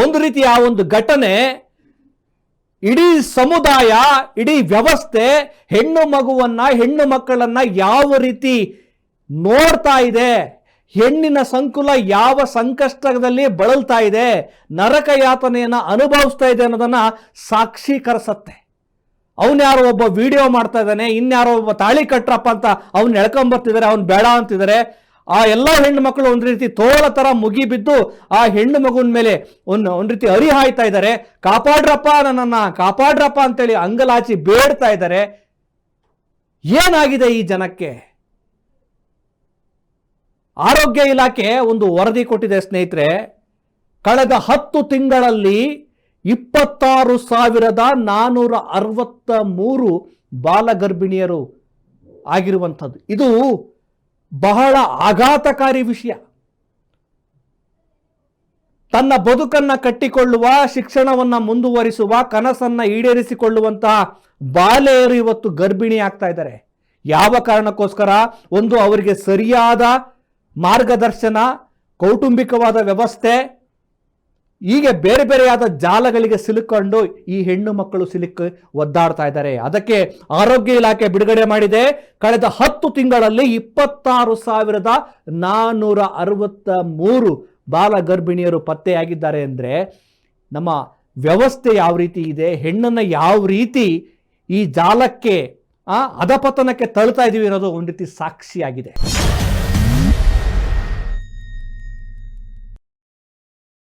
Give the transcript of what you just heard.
ಒಂದು ರೀತಿಯ ಒಂದು ಘಟನೆ, ಇಡೀ ಸಮುದಾಯ, ಇಡೀ ವ್ಯವಸ್ಥೆ, ಹೆಣ್ಣು ಮಗುವನ್ನ, ಹೆಣ್ಣು ಮಕ್ಕಳನ್ನ ಯಾವ ರೀತಿ ನೋಡ್ತಾ ಇದೆ, ಹೆಣ್ಣಿನ ಸಂಕುಲ ಯಾವ ಸಂಕಷ್ಟದಲ್ಲಿ ಬಳಲ್ತಾ ಇದೆ, ನರಕ ಯಾತನೆಯನ್ನ ಅನುಭವಿಸ್ತಾ ಇದೆ ಅನ್ನೋದನ್ನ ಸಾಕ್ಷೀಕರಿಸತ್ತೆ ಅವನ್ಯಾರೋ ಒಬ್ಬ ವಿಡಿಯೋ ಮಾಡ್ತಾ ಇದ್ದಾನೆ, ಇನ್ಯಾರೋ ಒಬ್ಬ ತಾಳಿ ಕಟ್ಟ್ರಪ್ಪ ಅಂತ ಅವ್ನು ಎಳ್ಕೊಂಬರ್ತಿದ್ದಾರೆ ಅವ್ನು ಬೇಡ ಅಂತಿದ್ದಾರೆ ಆ ಎಲ್ಲ ಹೆಣ್ಣು ಮಕ್ಕಳು ಒಂದು ರೀತಿ ತೋಳ ತರ ಮುಗಿಬಿದ್ದು ಆ ಹೆಣ್ಣು ಮಗುವಿನ ಮೇಲೆ ಒಂದು ಒಂದು ರೀತಿ ಹರಿಹಾಯ್ತಾ ಇದ್ದಾರೆ. ಕಾಪಾಡ್ರಪ್ಪ ನನ್ನನ್ನು, ಕಾಪಾಡ್ರಪ್ಪ ಅಂತೇಳಿ ಅಂಗಲಾಚಿ ಬೇಡ್ತಾ ಇದ್ದಾರೆ. ಏನಾಗಿದೆ ಈ ಜನಕ್ಕೆ? ಆರೋಗ್ಯ ಇಲಾಖೆ ಒಂದು ವರದಿ ಕೊಟ್ಟಿದೆ ಸ್ನೇಹಿತರೆ. ಕಳೆದ ಹತ್ತು ತಿಂಗಳಲ್ಲಿ ಇಪ್ಪತ್ತಾರು ಸಾವಿರದ ನಾನ್ನೂರ ಅರವತ್ತ ಮೂರು ಬಾಲಗರ್ಭಿಣಿಯರು ಆಗಿರುವಂಥದ್ದು. ಇದು ಬಹಳ ಆಘಾತಕಾರಿ ವಿಷಯ. ತನ್ನ ಬದುಕನ್ನು ಕಟ್ಟಿಕೊಳ್ಳುವ, ಶಿಕ್ಷಣವನ್ನು ಮುಂದುವರಿಸುವ, ಕನಸನ್ನ ಈಡೇರಿಸಿಕೊಳ್ಳುವಂತಹ ಬಾಲೆಯರು ಇವತ್ತು ಗರ್ಭಿಣಿ ಆಗ್ತಾ ಇದ್ದಾರೆ. ಯಾವ ಕಾರಣಕ್ಕೋಸ್ಕರ? ಒಂದು ಅವರಿಗೆ ಸರಿಯಾದ ಮಾರ್ಗದರ್ಶನ, ಕೌಟುಂಬಿಕವಾದ ವ್ಯವಸ್ಥೆ ಹೀಗೆ ಬೇರೆ ಬೇರೆಯಾದ ಜಾಲಗಳಿಗೆ ಸಿಲುಕೊಂಡು ಈ ಹೆಣ್ಣು ಮಕ್ಕಳು ಸಿಲುಕಿ ಒದ್ದಾಡ್ತಾ ಇದ್ದಾರೆ. ಅದಕ್ಕೆ ಆರೋಗ್ಯ ಇಲಾಖೆ ಬಿಡುಗಡೆ ಮಾಡಿದೆ. ಕಳೆದ ಹತ್ತು ತಿಂಗಳಲ್ಲಿ ಇಪ್ಪತ್ತಾರು ಸಾವಿರದ ನಾನ್ನೂರ ಅರವತ್ತ ಮೂರು ಬಾಲ ಗರ್ಭಿಣಿಯರು ಪತ್ತೆಯಾಗಿದ್ದಾರೆ ಅಂದರೆ ನಮ್ಮ ವ್ಯವಸ್ಥೆ ಯಾವ ರೀತಿ ಇದೆ? ಹೆಣ್ಣನ್ನು ಯಾವ ರೀತಿ ಈ ಜಾಲಕ್ಕೆ ಅಧಪತನಕ್ಕೆ ತಳ್ತಾ ಇದ್ದೀವಿ ಅನ್ನೋದು ಒಂದು ರೀತಿ ಸಾಕ್ಷಿಯಾಗಿದೆ.